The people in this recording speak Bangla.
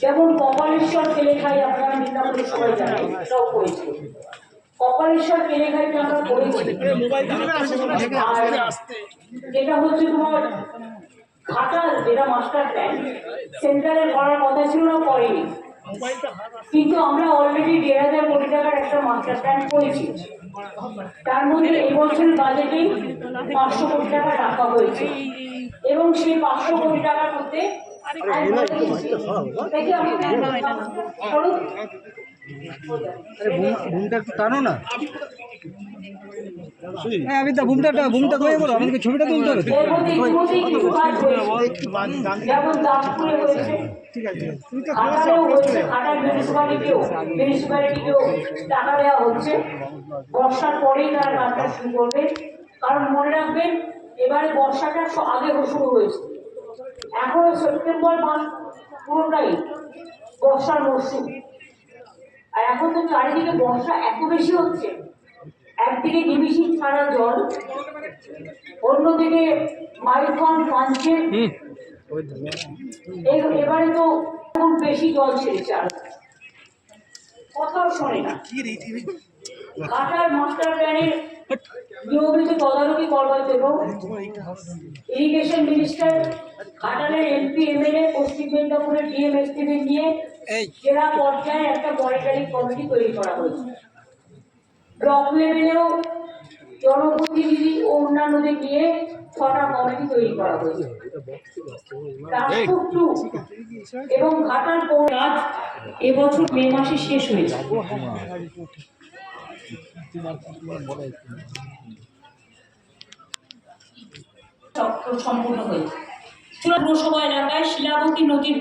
যেমন কপালেশ্বর কেলেখাই আপনারা সবাই জানেন কপালেশ্বর আমরা করেছি। যেটা হচ্ছে তোমার ঘাটাল, যেটা মাস্টার প্ল্যান, সেন্টারে করার কথা ছিল না, করেনি। কিন্তু আমরা অলরেডি দেড় হাজার কোটি টাকার একটা মাস্টার প্ল্যান করেছি তার মধ্যে এই এবছর বাজেটে পাঁচশো কোটি টাকা রাখা হয়েছে এবং সেই পাঁচশো কোটি টাকার মধ্যে। ঘুমটা একটু টানো না টাকা দেওয়া হচ্ছে বর্ষার পরেই শুরু করবে কারণ মনে এবারে বর্ষাটা আগে শুরু হয়েছে এখনও সেপ্টেম্বর মাস পুরোটাই বর্ষার মরশুম। আর এখন তো চারিদিকে বর্ষা এত বেশি হচ্ছে। একদিকে ডিবিসি ছাড়া জল অন্যদিকে মাইথন পাঞ্চে এবারে তো এখন বেশি জল ছেড়েছে আর। কথাও শোনে না। ঘাটার মাস্টার প্ল্যানের নিয়মিত তদারকি করবার জন্য ইরিগেশন মিনিস্টার ঘাটালের এমপি এমএলএ পশ্চিম মেদিনীপুরের ডিএমএসটিদের নিয়ে জেলা পর্যায়ে একটা মনিটরিং কমিটি তৈরি করা হয়েছে। ব্লক লেভেলেও জনপ্রতিনিধি ও অন্যান্যদের নিয়ে ছটা কমিটি তৈরি করা হয়েছে। এবং ঘাটাল পর কাজ এবছর মে মাসে শেষ হয়েছে। সম্পূর্ণ হয়েছে। পুরসভা এলাকায় শিলাবতী নদীর